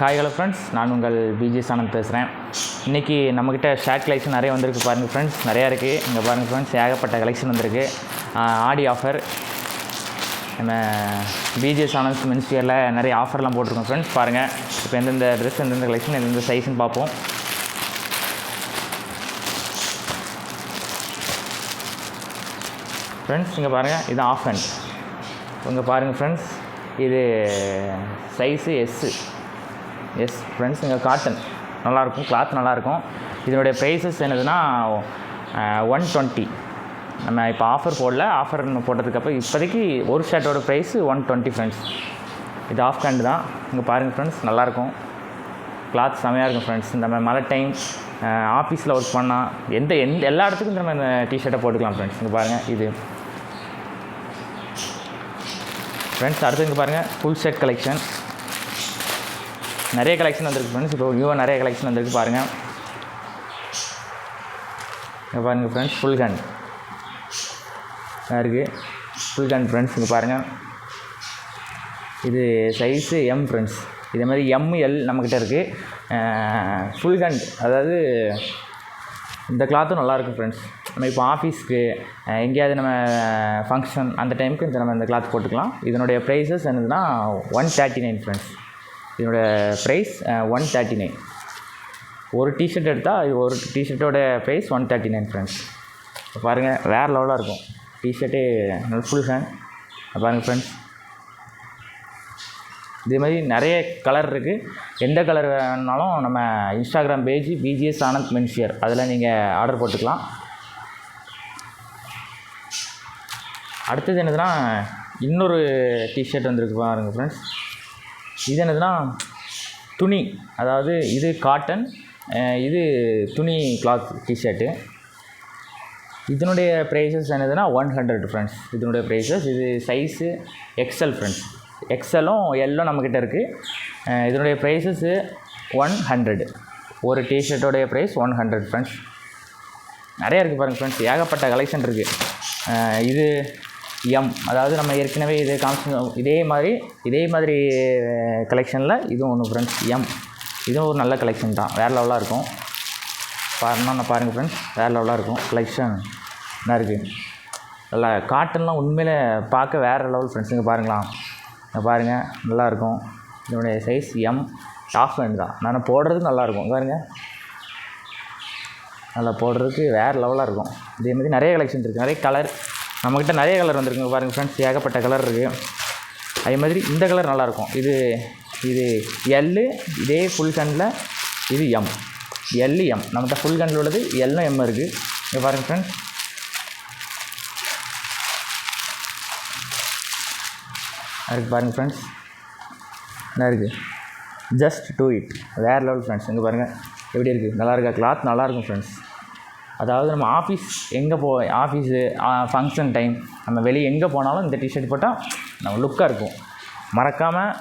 Hi hello friends நான் உங்கள் PG சானந்த் பேசுகிறேன் இன்றைக்கி நம்மக்கிட்ட ஷர்ட் கலெக்ஷன் நிறைய வந்திருக்கு பாருங்கள் ஃப்ரெண்ட்ஸ் நிறையா இருக்குது இங்கே பாருங்கள் ஃப்ரெண்ட்ஸ் ஏகப்பட்ட கலெக்ஷன் வந்திருக்கு. ஆடி ஆஃபர் நம்ம பிஜிஎஸ் ஆனந்த் மென்ஸ்வியரில் நிறைய ஆஃபர்லாம் போட்டிருக்கோம் ஃப்ரெண்ட்ஸ் பாருங்கள் இப்போ எந்தெந்த ட்ரெஸ் எந்தெந்த கலெக்ஷன் எந்தெந்த சைஸ்ன்னு பார்ப்போம். ஃப்ரெண்ட்ஸ் இங்கே பாருங்கள் இது ஆஃப் ஹேண்ட் இங்கே பாருங்கள் ஃப்ரெண்ட்ஸ் இது சைஸு எஸ்ஸு எஸ் ஃப்ரெண்ட்ஸ் இங்கே காட்டன் நல்லாயிருக்கும் கிளாத் நல்லாயிருக்கும். இதனுடைய ப்ரைஸஸ் என்னதுன்னா ஒன் டுவெண்ட்டி நம்ம இப்போ ஆஃபர் போடல ஆஃபர் போட்டதுக்கப்புறம் இப்போதைக்கு ஒரு ஷர்ட்டோட ப்ரைஸு ஒன் டுவெண்ட்டி ஃப்ரெண்ட்ஸ் இது ஆஃப் ஹேண்டு தான். இங்கே பாருங்கள் ஃப்ரெண்ட்ஸ் நல்லாயிருக்கும். கிளாத் செமையாக இருக்கும் ஃப்ரெண்ட்ஸ் நம்ம மழை டைம் ஆஃபீஸில் ஒர்க் பண்ணால் எந்த எந்த எல்லா இடத்துக்கும் நம்ம இந்த டிஷர்ட்டை போட்டுக்கலாம் ஃப்ரெண்ட்ஸ் இங்கே பாருங்கள் இது. ஃப்ரெண்ட்ஸ் அடுத்து இங்கே பாருங்கள் ஃபுல் ஷர்ட் கலெக்ஷன் நிறைய கலெக்ஷன் வந்திருக்கு ஃப்ரெண்ட்ஸ் இப்போ நியூவாக நிறைய கலெக்ஷன் வந்திருக்கு பாருங்கள் இங்கே பாருங்கள் ஃப்ரெண்ட்ஸ் ஃபுல் ஹேண்ட் இருக்குது ஃபுல் ஹேண்ட் ஃப்ரெண்ட்ஸ் இங்கே பாருங்கள் இது சைஸு எம் ஃப்ரெண்ட்ஸ் இதே மாதிரி எம் எல் நம்மக்கிட்ட இருக்குது ஃபுல் ஹேண்ட் அதாவது இந்த கிளாத்தும் நல்லாயிருக்கும் ஃப்ரெண்ட்ஸ் நம்ம இப்போ ஆஃபீஸ்க்கு எங்கேயாவது நம்ம ஃபங்க்ஷன் அந்த டைமுக்கு இந்த நம்ம இந்த கிளாத் போட்டுக்கலாம். இதனுடைய ப்ரைஸஸ் என்னதுன்னா ஒன் தேர்ட்டி நைன் ஃப்ரெண்ட்ஸ் இதனோட ப்ரைஸ் ஒன் தேர்ட்டி நைன் ஒரு டிஷர்ட் எடுத்தால் இது ஒரு டிஷர்ட்டோட price one thirty nine friends பாருங்கள் வேறு லெவலாக இருக்கும். டிஷர்ட்டே நல்ல ஃபுல் ஹேண்ட் பாருங்கள் ஃப்ரெண்ட்ஸ் இதே மாதிரி நிறைய கலர் இருக்குது எந்த கலர் வேணுனாலும் நம்ம Instagram page BGS Anand menswear அதில் நீங்கள் ஆர்டர் போட்டுக்கலாம். அடுத்தது என்னதுன்னா இன்னொரு டிஷர்ட் வந்திருக்கு பாருங்கள் ஃப்ரெண்ட்ஸ் இது என்னதுன்னா துணி. அதாவது இது காட்டன் இது துணி கிளாத் டிஷர்ட்டு இதனுடைய ப்ரைஸஸ் என்னதுன்னா ஒன் ஹண்ட்ரட் ஃப்ரெண்ட்ஸ் இதனுடைய ப்ரைஸஸ் இது சைஸு எக்ஸல் ஃப்ரெண்ட்ஸ் எக்ஸலும் எல்லும் நம்மக்கிட்ட இருக்குது இதனுடைய ப்ரைஸஸ்ஸு ஒன் ஹண்ட்ரடு ஒரு டிஷர்ட்டோடைய ப்ரைஸ் ஒன் ஹண்ட்ரட் ஃப்ரெண்ட்ஸ் நிறைய இருக்குது பாருங்கள் ஃப்ரெண்ட்ஸ் ஏகப்பட்ட கலெக்ஷன் இருக்குது இது எம் அதாவது நம்ம ஏற்கனவே இது காமிச்சு இதே மாதிரி இதே மாதிரி கலெக்ஷனில் இதுவும் ஒன்று ஃப்ரெண்ட்ஸ் எம் இதுவும் ஒரு நல்ல கலெக்ஷன் தான். வேறு லெவலாக இருக்கும். பாருன்னா பாருங்கள் ஃப்ரெண்ட்ஸ் வேறு லெவலாக இருக்கும். கலெக்ஷன் என்ன இருக்குது நல்லா காட்டன்லாம் உண்மையில் பார்க்க வேறு லெவல் ஃப்ரெண்ட்ஸ் இங்கே பாருங்களா இங்கே பாருங்கள் நல்லாயிருக்கும் இதனுடைய சைஸ் எம் டாப் ஹேண்ட் தான். நான் போடுறதுக்கு நல்லாயிருக்கும் பாருங்க. நல்லா போடுறதுக்கு வேறு லெவலாக இருக்கும். இதே மாதிரி நிறைய கலெக்ஷன் இருக்குது நிறைய கலர் நம்மக்கிட்ட நிறைய கலர் வந்திருக்குங்க. பாருங்கள் ஃப்ரெண்ட்ஸ் ஏகப்பட்ட கலர் இருக்குது அதே மாதிரி இந்த கலர் நல்லாயிருக்கும் இது இது எல்லு இதே ஃபுல் ஹேண்டில் இது எம் எல் எம் நம்மகிட்ட ஃபுல் ஹேண்டில் உள்ளது எல்லும் எம் இருக்குது இங்கே பாருங்கள் ஃப்ரெண்ட்ஸ் இருக்குது பாருங்கள் ஃப்ரெண்ட்ஸ் என்ன இருக்குது ஜஸ்ட் டூ இட் வேறு லெவல் ஃப்ரெண்ட்ஸ் இங்கே பாருங்கள் எப்படி இருக்குது நல்லா இருக்கா? கிளாத் நல்லாயிருக்கும் ஃப்ரெண்ட்ஸ் அதாவது நம்ம ஆஃபீஸ் எங்கே போ ஆஃபீஸு ஃபங்க்ஷன் டைம் நம்ம வெளியே எங்கே போனாலும் இந்த டிஷர்ட் போட்டால் நம்ம லுக்காக இருக்கும். மறக்காமல்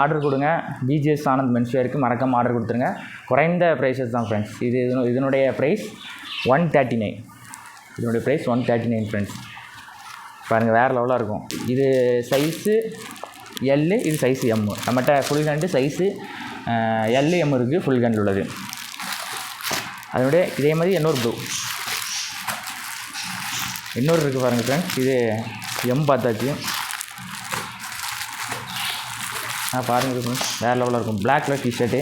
ஆர்டர் கொடுங்க. பிஜிஎஸ் ஆனந்த் மென்ஸ்வேருக்கு மறக்காமல் ஆர்டர் கொடுத்துருங்க. குறைந்த ப்ரைஸஸ் தான் ஃப்ரெண்ட்ஸ் இது இது இதனுடைய ப்ரைஸ் ஒன் தேர்ட்டி நைன் இதனுடைய price one thirty nine friends பாருங்கள் வேறு லெவலாக இருக்கும். இது சைஸு எல்லு இது சைஸு எம்மு நம்மகிட்ட full hand size L M இருக்குது ஃபுல் ஹேண்டில் உள்ளது. அதனுடைய இதே மாதிரி இன்னொரு ப்ளூ இன்னொரு இருக்குது பாருங்கள் ஃப்ரெண்ட்ஸ் இது எம் பார்த்தாச்சு. ஆ பாருங்கள் ஃப்ரெண்ட்ஸ் வேறு லெவலில் இருக்கும். பிளாக் கலர் டிஷர்ட்டு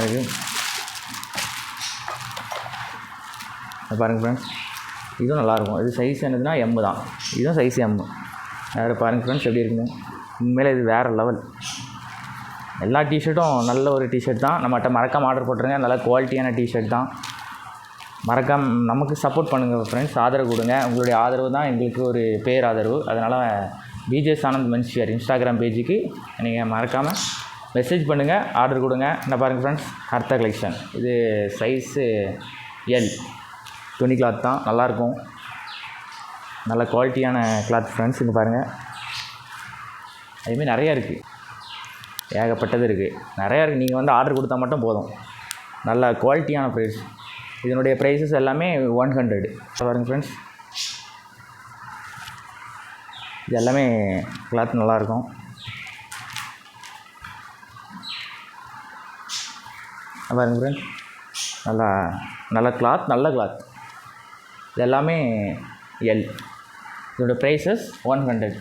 இருக்குது பாருங்கள் ஃப்ரெண்ட்ஸ் இதுவும் நல்லாயிருக்கும் இது சைஸ் என்னதுன்னா எம்மு தான். இதுவும் சைஸ் எம்மு வேறு பாருங்கள் ஃப்ரெண்ட்ஸ் எப்படி இருக்குங்க உண்மையிலே இது வேறு லெவல் எல்லா டிஷர்ட்டும் நல்ல ஒரு டிஷர்ட் தான். நம்மகிட்ட மறக்காமல் ஆர்டர் போட்டுருங்க. நல்ல குவாலிட்டியான டிஷர்ட் தான். மறக்காம நமக்கு சப்போர்ட் பண்ணுங்கள் ஃப்ரெண்ட்ஸ் ஆதரவு கொடுங்க. உங்களுடைய ஆதரவு தான் எங்களுக்கு ஒரு பேர் ஆதரவு அதனால் பிஜேஸ் ஆனந்த் மென்ஸ்வியர் இன்ஸ்டாகிராம் பேஜுக்கு நீங்கள் மறக்காமல் மெசேஜ் பண்ணுங்கள் ஆர்டர் கொடுங்க. என்ன பாருங்கள் ஃப்ரெண்ட்ஸ் அடுத்த கலெக்ஷன் இது சைஸு எல் துணி கிளாத் தான். நல்லாயிருக்கும் நல்ல குவாலிட்டியான கிளாத் ஃப்ரெண்ட்ஸ் இங்கே பாருங்கள் அதுமாரி நிறையா இருக்குது ஏகப்பட்டது இருக்குது நிறையா இருக்குது நீங்கள் வந்து ஆர்டர் கொடுத்தா மட்டும் போதும். நல்ல குவாலிட்டியான ப்ரைஸ் இதனுடைய ப்ரைஸஸ் எல்லாமே ஒன் ஹண்ட்ரட் பாருங்கள் ஃப்ரெண்ட்ஸ் இது எல்லாமே கிளாத் நல்லாயிருக்கும் பாருங்க ஃப்ரெண்ட்ஸ் நல்லா நல்ல கிளாத் நல்ல கிளாத் இது எல்லாமே எல் இதோட ப்ரைஸஸ் ஒன் ஹண்ட்ரட்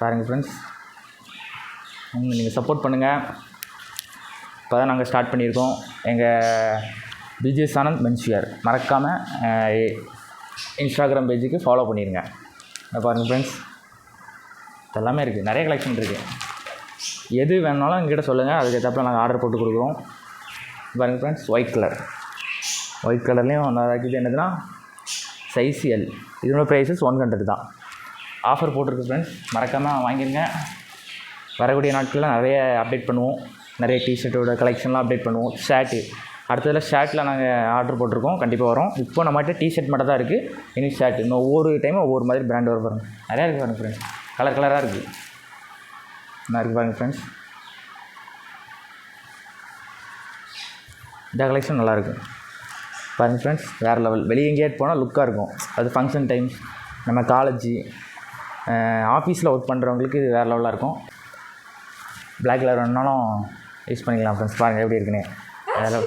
பாருங்கள் ஃப்ரெண்ட்ஸ் நீங்கள் சப்போர்ட் பண்ணுங்கள் இப்போ தான் நாங்கள் ஸ்டார்ட் பண்ணியிருக்கோம். எங்கள் பிஜிஎஸ் ஆனந்த் மென்ஸ்வியர் மறக்காமல் இன்ஸ்டாகிராம் பேஜுக்கு ஃபாலோ பண்ணிடுங்க பாருங்கள் ஃப்ரெண்ட்ஸ் இதெல்லாமே இருக்குது நிறைய கலெக்ஷன் இருக்குது எது வேணாலும் எங்ககிட்ட சொல்லுங்கள் அதுக்கு நாங்கள் ஆர்டர் போட்டு கொடுக்குறோம். பாருங்கள் ஃப்ரெண்ட்ஸ் ஒயிட் கலர் ஒயிட் கலர்லேயும் நல்லா இருக்குது என்னதுன்னா சைஸ் எல் இதனோட ப்ரைஸஸ் ஒன் ஹண்ட்ரட் தான். ஆஃபர் போட்டிருக்கு ஃப்ரெண்ட்ஸ் மறக்காமல் வாங்கிடுங்க வரக்கூடிய நாட்களில் நிறைய அப்டேட் பண்ணுவோம். நிறைய டிஷர்ட்டோட கலெக்ஷன்லாம் அப்டேட் பண்ணுவோம். ஷர்ட்டு அடுத்ததில் ஷர்ட்டில் நாங்கள் ஆர்டர் போட்டிருக்கோம். கண்டிப்பாக வரும். இப்போ நம்மகிட்ட டிஷர்ட் மட்டும் தான் இருக்குது இனி ஷர்ட் இன்னும் ஒவ்வொரு டைமும் ஒவ்வொரு மாதிரி பிராண்ட் வர பாருங்க. நிறையா இருக்குது பாருங்க ஃப்ரெண்ட்ஸ் கலர் கலராக இருக்குது நல்லா இருக்குது பாருங்க ஃப்ரெண்ட்ஸ் இந்த கலெக்ஷன் நல்லாயிருக்கும் பாருங்கள் ஃப்ரெண்ட்ஸ் வேறு லெவல் வெளியே எங்கேயாட்டு போனால் லுக்காக இருக்கும். அது ஃபங்க்ஷன் டைம் நம்ம காலேஜ் ஆஃபீஸில் ஒர்க் பண்ணுறவங்களுக்கு இது வேறு லெவலாக இருக்கும். பிளாக் கலர் வேணுனாலும் யூஸ் பண்ணிக்கலாம் ஃப்ரெண்ட்ஸ் பாருங்கள் எப்படி இருக்குன்னு. வேறு